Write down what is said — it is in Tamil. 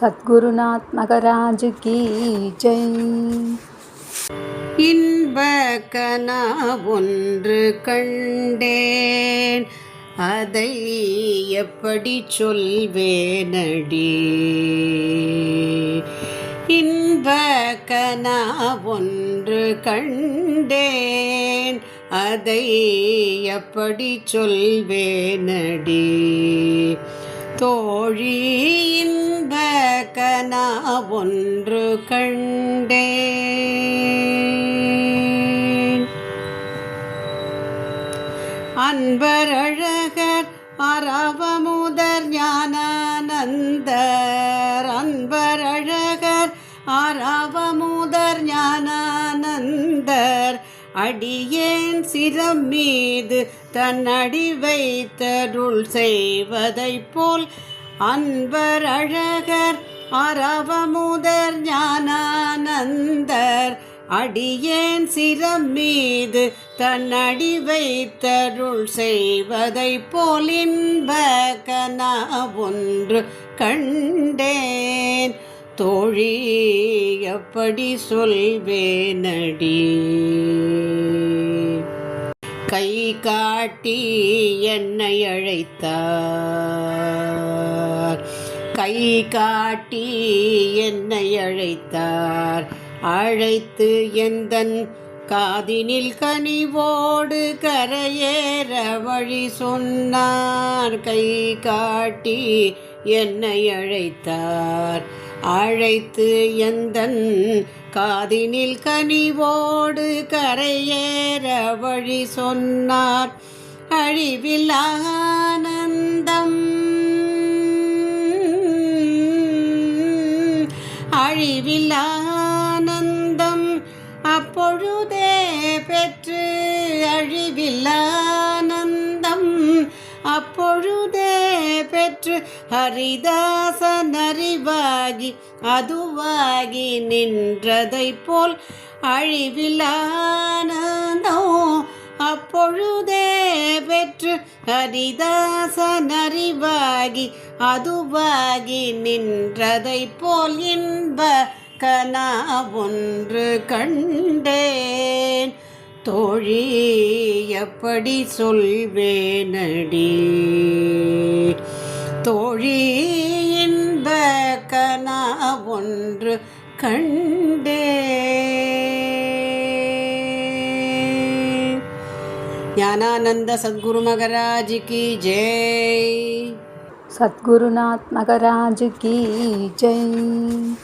சத்குருநாத் மகராஜ் கி. ஜெய். இன்ப ஒன்று கண்டேன். அதை எப்படி சொல்வேனடி? இன்ப ஒன்று கண்டேன். அதை எப்படி சொல்வேனடி? தோழி இன்ப கனா ஒன்று கண்டேன். அன்பரழகர் அறவமுதர் ஞானானந்தர். அன்பரழகர் அறவமுதர் ஞானானந்தர் அடியேன் சிரம் மீது தன் அடி வைத்தருள் செய்வதைப் போல் அன்பர் அழகர் அறவமுதர் ஞானானந்தர். அடியேன் சிரம் மீது தன் அடி வைத்தருள் செய்வதைப் போல் இன்ப கனா ஒன்று கண்டேன். தோழி எப்படி சொல்வேனடி? கை காட்டி என்னை அழைத்தார். கை காட்டி என்னை அழைத்தார். அழைத்து எந்தன் காதினில் கனிவோடு கரையேற வழி சொன்னார். கை காட்டி என்னை அழைத்தார். அழைத்து எந்தன் காதினில் கனிவோடு கரையேற வழி சொன்னார். அழிவில் ஆனந்தம் அழிவில் ஆனந்தம் அப்பொழுதே பெற்று அழிவில்லா அப்பொழுதே பெற்று ஹரிதாசன் அறிவாகி அதுவாகி நின்றதை போல் அழிவிலானந்தம் அப்பொழுதே பெற்று ஹரிதாசன் அறிவாகி அதுவாகி நின்றதை போல் இன்ப கனா ஒன்று கண்டே தோழி எப்படி சொல்வேனடி? தோழி இன்ப கனா ஒன்று கண்டே. ஞானானந்த சத்குரு மகராஜ் கி ஜெய். சத்குருநாத் மகராஜ் கி ஜெய்.